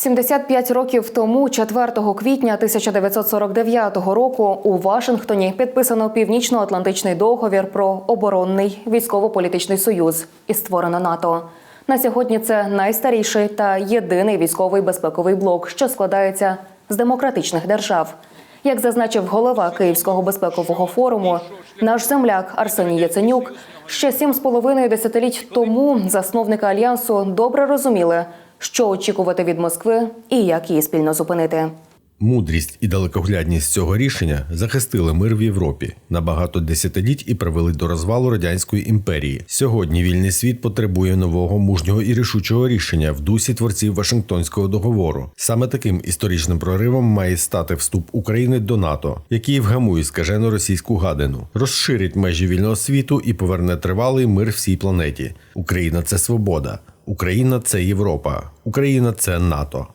75 років тому, 4 квітня 1949 року, у Вашингтоні підписано Північно-Атлантичний договір про оборонний військово-політичний союз і створено НАТО. На сьогодні це найстаріший та єдиний військовий безпековий блок, що складається з демократичних держав. Як зазначив голова Київського безпекового форуму, наш земляк Арсеній Яценюк ще сім з половиною десятиліть тому засновники альянсу добре розуміли, що очікувати від Москви і як її спільно зупинити. Мудрість і далекоглядність цього рішення захистили мир в Європі на багато десятиліть і привели до розвалу радянської імперії. Сьогодні вільний світ потребує нового мужнього і рішучого рішення в дусі творців Вашингтонського договору. Саме таким історичним проривом має стати вступ України до НАТО, який вгамує скажену російську гадину, розширить межі вільного світу і поверне тривалий мир всій планеті. Україна це свобода. Україна це Європа. Україна це НАТО.